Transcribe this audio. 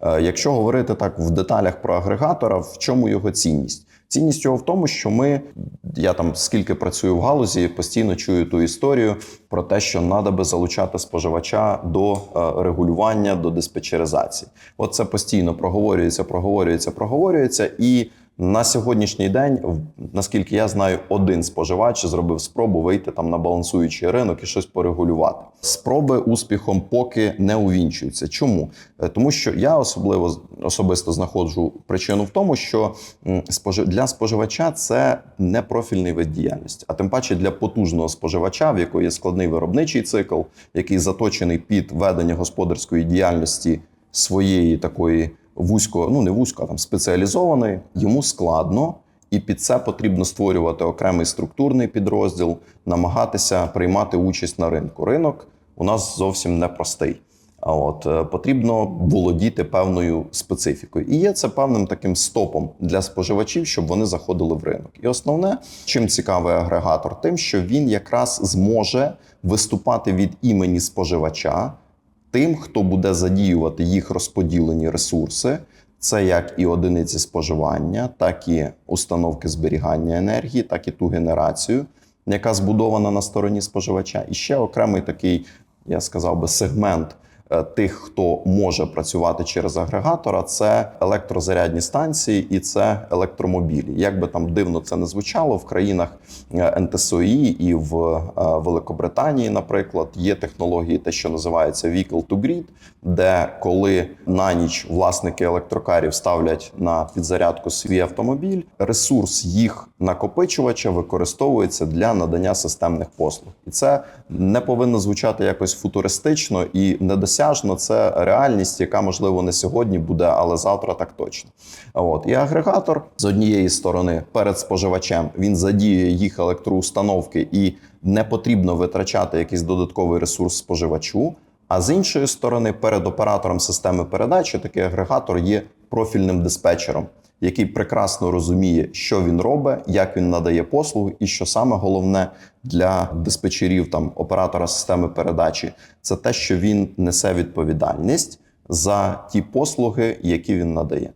Е, Якщо говорити так в деталях про агрегатора, в чому його цінність? Цінність його в тому, що ми, я там скільки працюю в галузі, постійно чую ту історію про те, що треба би залучати споживача до е, регулювання, до диспетчеризації. От це постійно проговорюється, проговорюється, проговорюється. І на сьогоднішній день, наскільки я знаю, один споживач зробив спробу вийти там на балансуючий ринок і щось порегулювати. Спроби успіхом поки не увінчуються. Чому? Е, Тому що я особливо особисто знаходжу причину в тому, що для споживача це не профільний вид діяльності, а тим паче для потужного споживача, в якого є складний виробничий цикл, який заточений під ведення господарської діяльності своєї такої вузько, ну не вузько, а там спеціалізованої, йому складно. І під це потрібно створювати окремий структурний підрозділ, намагатися приймати участь на ринку. Ринок у нас зовсім непростий. А от е, потрібно володіти певною специфікою, і є це певним таким стопом для споживачів, щоб вони заходили в ринок. І основне, чим цікавий агрегатор, тим, що він якраз зможе виступати від імені споживача, тим, хто буде задіювати їх розподілені ресурси. Це як і одиниці споживання, так і установки зберігання енергії, так і ту генерацію, яка збудована на стороні споживача. І ще окремий такий, я сказав би, сегмент тих, хто може працювати через агрегатора, це електрозарядні станції і це електромобілі. Як би там дивно це не звучало, в країнах е, НТСОІ і в е, Великобританії, наприклад, є технології, те, що називається Vehicle to Grid, де коли на ніч власники електрокарів ставлять на підзарядку свій автомобіль, ресурс їх накопичувача використовується для надання системних послуг, і це не повинно звучати якось футуристично і недосяжно. Це реальність, яка можливо не сьогодні буде, але завтра так точно. От і агрегатор з однієї сторони перед споживачем він задіює їх електроустановки і не потрібно витрачати якийсь додатковий ресурс споживачу. А з іншої сторони, перед оператором системи передачі такий агрегатор є профільним диспетчером, який прекрасно розуміє, що він робить, як він надає послуги, і що саме головне для диспетчерів там оператора системи передачі, це те, що він несе відповідальність за ті послуги, які він надає.